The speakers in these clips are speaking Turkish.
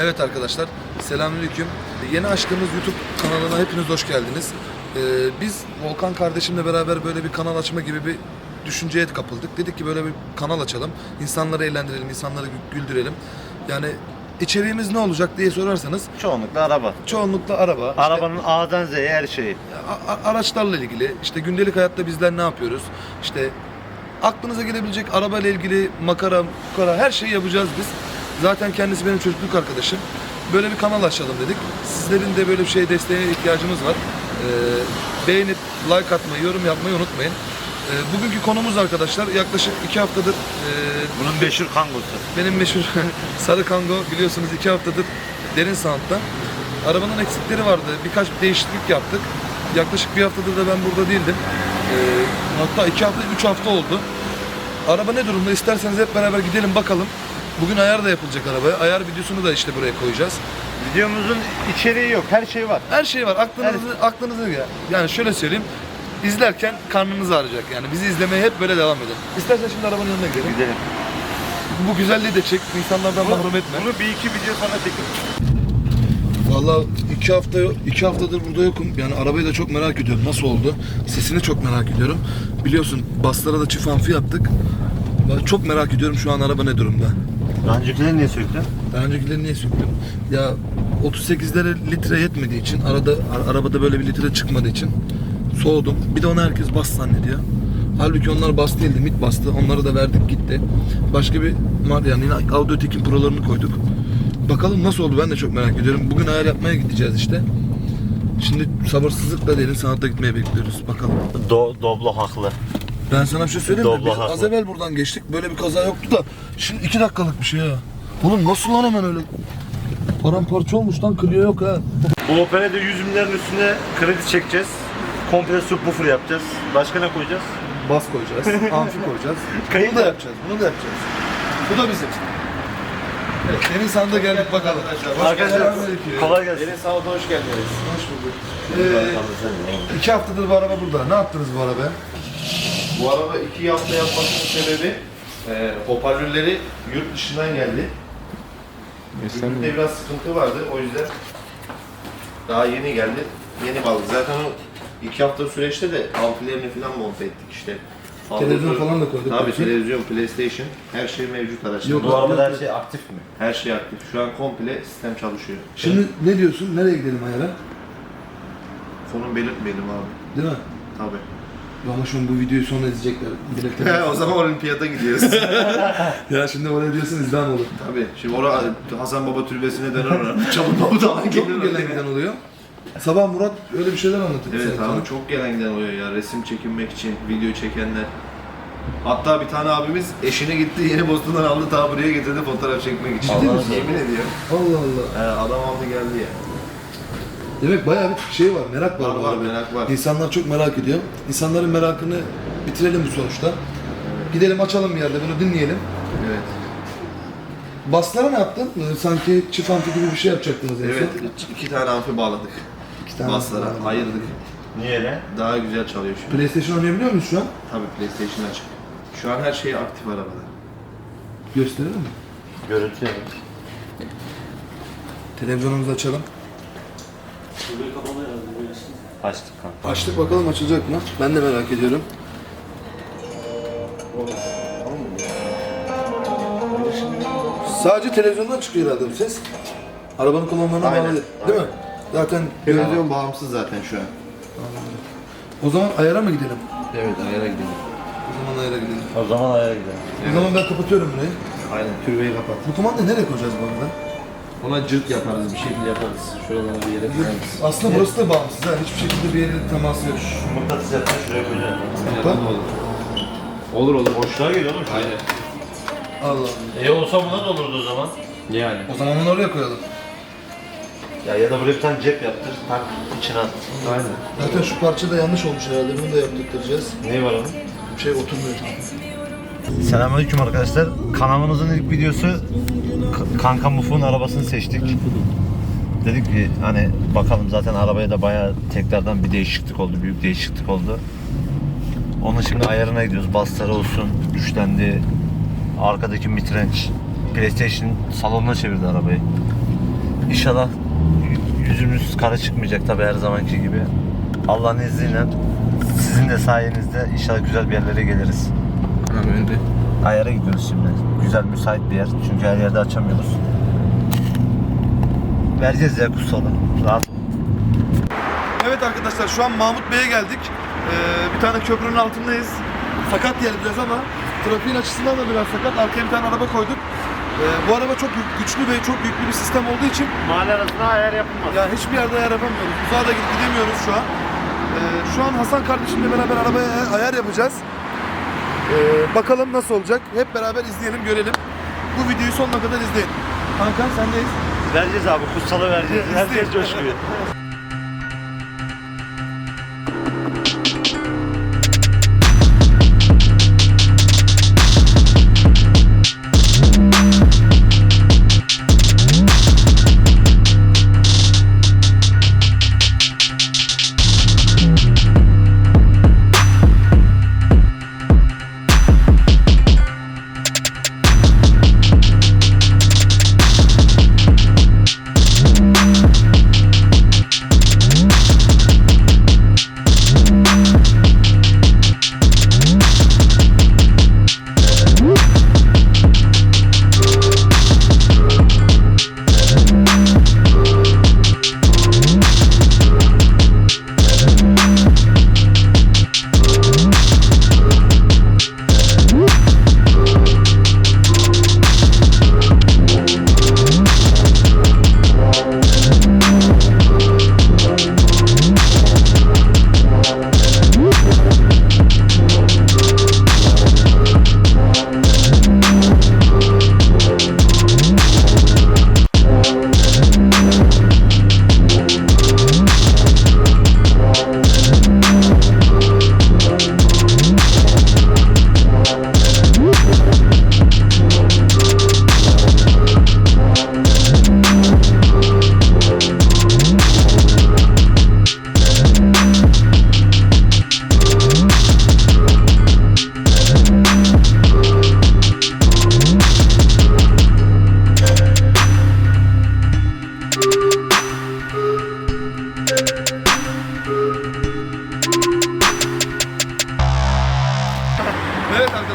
Evet arkadaşlar, selamünaleyküm. Yeni açtığımız YouTube kanalına hepiniz hoş geldiniz. Ee, biz Volkan kardeşimle beraber böyle bir kanal açma gibi bir düşünceye kapıldık. Dedik ki böyle bir kanal açalım, insanları eğlendirelim, insanları gü- güldürelim. Yani içeriğimiz ne olacak diye sorarsanız Çoğunlukla araba. çoğunlukla araba, işte Arabanın A'dan Z'ye her şeyi. a- a- araçlarla ilgili, işte gündelik hayatta bizler ne yapıyoruz, işte aklınıza gelebilecek arabayla ilgili makara, mukara her şeyi yapacağız biz. Zaten kendisi benim çocukluk arkadaşım. Böyle bir kanal açalım dedik. Sizlerin de böyle bir şeye desteğe ihtiyacımız var. Ee, beğenip like atmayı, yorum yapmayı unutmayın. Ee, bugünkü konumuz arkadaşlar yaklaşık iki haftadır e, Bunun meşhur kangusu. benim meşhur Sarı Kango biliyorsunuz iki haftadır derin sound'da. Arabanın eksikleri vardı. Birkaç değişiklik yaptık. Yaklaşık bir haftadır da ben burada değildim. Ee, hatta iki hafta, üç hafta oldu. Araba ne durumda? İsterseniz hep beraber gidelim bakalım. Bugün ayar da yapılacak arabaya. Ayar videosunu da işte buraya koyacağız. Videomuzun içeriği yok. Her şey var. Her şey var. Aklınızı, aklınızı ya. Yani şöyle söyleyeyim. İzlerken karnınız ağrıyacak yani. Bizi izlemeye hep böyle devam edin. İstersen şimdi arabanın yanına gidelim. Gidelim. Bu güzelliği de çek. insanlardan mahrum etme. Bunu bir iki video sonra çekin. Vallahi iki hafta iki haftadır burada yokum. Yani arabayı da çok merak ediyorum. Nasıl oldu? Sesini çok merak ediyorum. Biliyorsun baslara da çift amfi yaptık. Çok merak ediyorum şu an araba ne durumda. Daha öncekileri niye söktün? Daha öncekileri niye söktüm? Ya 38'lere litre yetmediği için, arada a- arabada böyle bir litre çıkmadığı için soğudum. Bir de onu herkes bas zannediyor. Halbuki onlar bas değildi, mit bastı. Onları da verdik gitti. Başka bir mar yani yine Audio Tekin Pro'larını koyduk. Bakalım nasıl oldu ben de çok merak ediyorum. Bugün ayar yapmaya gideceğiz işte. Şimdi sabırsızlıkla derin sanatta gitmeye bekliyoruz. Bakalım. Do Doblo haklı. Ben sana bir şey söyleyeyim mi? Biz haklı. az evvel buradan geçtik. Böyle bir kaza yoktu da. Şimdi iki dakikalık bir şey ha. Oğlum nasıl lan hemen öyle? Paramparça olmuş lan Clio yok ha. Bu Opel'e de 100 milyarın üstüne kredi çekeceğiz. Komple subwoofer yapacağız. Başka ne koyacağız? Bas koyacağız, amfi koyacağız. Kayıt Bunu da yapacağız, bunu da yapacağız. Bu da bizim. Evet, senin sanda geldik bakalım. Arkadaşlar Selamünaleyküm. kolay gelsin. Hoş geldiniz. Hoş bulduk. Ee, iki haftadır bu araba burada. Ne yaptınız bu arabaya? Bu araba iki hafta yapmasının sebebi e, hoparlörleri yurt dışından geldi. Üründe biraz sıkıntı vardı o yüzden daha yeni geldi. Yeni bağladık. Zaten o iki hafta süreçte de amfilerini falan monte ettik işte. Televizyon falan da koyduk Tabii belki. televizyon, PlayStation her şey mevcut araçta. Yok, Bu arabada her şey aktif mi? Her şey aktif. Şu an komple sistem çalışıyor. Şimdi ne diyorsun? Nereye gidelim ayara? Konum belirtmeyelim abi. Değil mi? Tabii. Ama şimdi bu videoyu sonra izleyecekler. Biletler. o zaman olimpiyata gidiyoruz. ya şimdi oraya diyorsun izlen olur. Tabii. Şimdi orada Hasan Baba türbesine döner orada. Çabuk babu da Çok mu gelir. gelen giden oluyor? Sabah Murat öyle bir şeyler anlatıyor. Evet sana. abi çok gelen giden oluyor ya resim çekinmek için video çekenler. Hatta bir tane abimiz eşine gitti yeni Boston'dan aldı ta buraya getirdi fotoğraf çekmek için. Ciddi misin? Yemin ediyorum. Allah Allah. He, adam aldı geldi ya. Demek bayağı bir şey var, merak var. Var, bu var, merak var. İnsanlar çok merak ediyor. İnsanların merakını bitirelim bu sonuçta. Gidelim açalım bir yerde bunu dinleyelim. Evet. Baslara ne yaptın? Ee, Sanki çift amfi gibi bir şey yapacaktınız en Evet son. iki tane amfi bağladık. İki tane Baslara amfi var. ayırdık. Niye ne? Daha güzel çalıyor şu an. PlayStation oynayabiliyor muyuz şu an? Tabii PlayStation açık. Şu an her şey aktif arabada. Gösterelim mi? Görüntü. Televizyonumuzu açalım. Açtık kanka. Açtık bakalım açılacak mı? Ben de merak ediyorum. Sadece televizyondan çıkıyor herhalde bu ses. Arabanın kolonlarına Aynen, bağlı değil, değil mi? Zaten Televizyon bağımsız zaten şu an. O zaman ayara mı gidelim? Evet ayara gidelim. O zaman ayara gidelim. O zaman ayağa gidelim. O zaman ben kapatıyorum burayı. Aynen türbeyi kapat. Bu kumandayı nereye koyacağız bu arada? Ona cırt yaparız bir şekilde yaparız. Şuralara bir yere koyarız. Aslında burası da bağımsız ha. Hiçbir şekilde bir yere teması yok. Mıknatıs yapsan şuraya koyacağım. Bak. Olur olur. Boşluğa geliyor oğlum. Aynen. Allah E olsa buna da olurdu o zaman. Yani. O zaman onu oraya koyalım. Ya ya da buraya bir tane cep yaptır, tak içine at. Aynen. Zaten şu parça da yanlış olmuş herhalde. Bunu da yaptıracağız. Ne var onun? Bir şey oturmuyor. Selamünaleyküm arkadaşlar. Kanalımızın ilk videosu Kanka Muf'un arabasını seçtik. Dedik ki hani bakalım zaten arabaya da bayağı tekrardan bir değişiklik oldu, büyük değişiklik oldu. Onun şimdi ayarına gidiyoruz. Basları olsun, güçlendi. Arkadaki mitrenç, PlayStation salonuna çevirdi arabayı. İnşallah yüzümüz kara çıkmayacak tabi her zamanki gibi. Allah'ın izniyle sizin de sayenizde inşallah güzel bir yerlere geliriz. Anam önde. Ayar'a gidiyoruz şimdi. Güzel müsait bir yer. Çünkü her yerde açamıyoruz. Vereceğiz ya kutsalı. Rahat. Evet arkadaşlar şu an Mahmut Bey'e geldik. Ee, bir tane köprünün altındayız. Sakat yer biraz ama trafiğin açısından da biraz sakat. Arkaya bir tane araba koyduk. Ee, bu araba çok güçlü ve çok yüklü bir sistem olduğu için Mahalle arasında ayar yapılmaz. yani hiçbir yerde ayar yapamıyoruz. Uzağa da gidemiyoruz şu an. Ee, şu an Hasan kardeşimle beraber arabaya ayar yapacağız. Ee, bakalım nasıl olacak. Hep beraber izleyelim, görelim. Bu videoyu sonuna kadar izleyin. Hakan sendeyiz. Vereceğiz abi kutsalı vereceğiz. Herkes coşkuyor.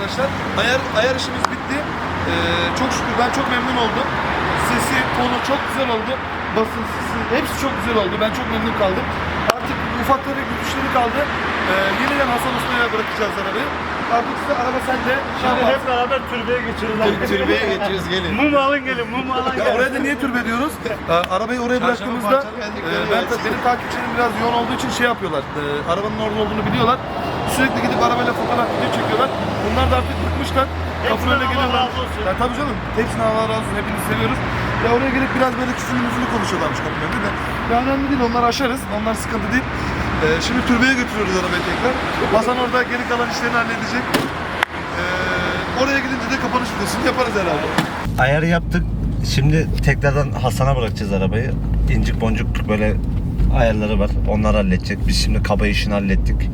arkadaşlar, ayar, ayar işimiz bitti. Ee, çok şükür ben çok memnun oldum. Sesi, tonu çok güzel oldu. Basın, sesi, hepsi çok güzel oldu. Ben çok memnun kaldım. Artık ufak tefek güçleri kaldı. Ee, yeniden Hasan Usta'ya bırakacağız arabayı. Artık size araba sende. Şimdi hep beraber türbeye geçiyoruz. Türbeye geçiyoruz gelin. mum alın gelin, mum alın Ya oraya da niye türbe diyoruz? Ee, arabayı oraya bıraktığımızda e, ben benim takipçilerim biraz yoğun olduğu için şey yapıyorlar. E, arabanın orada olduğunu biliyorlar. Sürekli gidip arabayla fotoğraf video çekiyorlar. Bunlar da artık bıkmışlar. Kapının önüne Allah geliyorlar. razı olsun. Ya tabii canım. Hepsine Allah razı olsun. Hepinizi seviyoruz. Ya oraya gelip biraz böyle küfürlü müfürlü konuşuyorlarmış kapının önünde de. Ya önemli değil. Onlar aşarız. Onlar sıkıntı değil. E, şimdi türbeye götürüyoruz arabayı tekrar. Hasan orada geri kalan işlerini halledecek. E, oraya gidince de kapanış videosunu yaparız herhalde. Ayarı yaptık. Şimdi tekrardan Hasan'a bırakacağız arabayı. İncik boncuk böyle ayarları var. Onları halledecek. Biz şimdi kaba işini hallettik.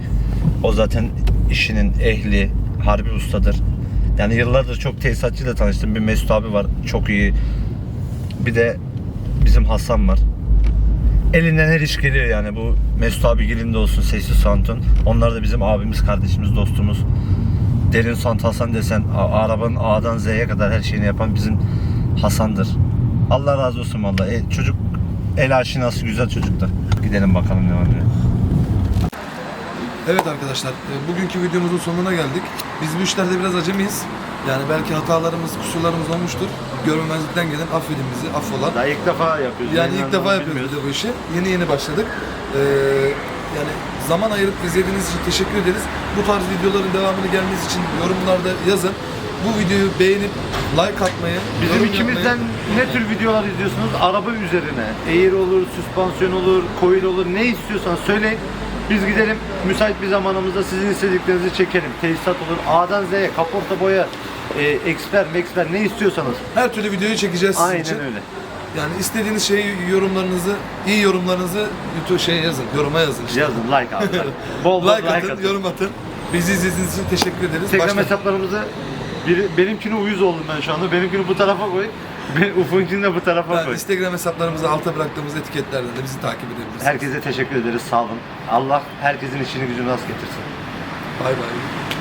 O zaten işinin ehli, harbi ustadır. Yani yıllardır çok tesisatçıyla tanıştım. Bir Mesut abi var. Çok iyi. Bir de bizim Hasan var. Elinden her iş geliyor yani bu Mesut abi gelinde olsun Sessiz Santun. Onlar da bizim abimiz, kardeşimiz, dostumuz. Derin Sant Hasan desen arabanın A'dan Z'ye kadar her şeyini yapan bizim Hasan'dır. Allah razı olsun valla. E, çocuk el aşinası güzel çocuktur. Gidelim bakalım ne var. Evet arkadaşlar, e, bugünkü videomuzun sonuna geldik. Biz bu işlerde biraz acemiyiz. Yani belki hatalarımız, kusurlarımız olmuştur. Görmemezlikten gelen affedin bizi, affola. Daha ilk defa yapıyoruz. Yani ilk defa yapıyoruz de bu işi. Yeni yeni başladık. Ee, yani zaman ayırıp izlediğiniz için teşekkür ederiz. Bu tarz videoların devamını gelmesi için yorumlarda yazın. Bu videoyu beğenip like atmayı, Bizim yorum ikimizden yapmayı- ne tür videolar izliyorsunuz? Araba üzerine. Eğir olur, süspansiyon olur, coil olur. Ne istiyorsan söyleyin. Biz gidelim müsait bir zamanımızda sizin istediklerinizi çekelim. Tesisat olur. A'dan Z'ye, kaporta boya, e, eksper, meksper ne istiyorsanız. her türlü videoyu çekeceğiz sizin Aynen için. öyle. Yani istediğiniz şeyi, yorumlarınızı, iyi yorumlarınızı YouTube şey yazın, yoruma yazın işte. Yazın like abi. bol bol like, atın, yorum atın. Bizi izlediğiniz için teşekkür ederiz. Instagram Başka- hesaplarımızı biri, benimkini uyuz oldum ben şu anda. Benimkini bu tarafa koy. Ufunkini de bu tarafa Yani koy. Instagram hesaplarımızı alta bıraktığımız etiketlerden de bizi takip edebilirsiniz. Herkese teşekkür ederiz. Sağ olun. Allah herkesin işini gücünü rast getirsin. Bay bay.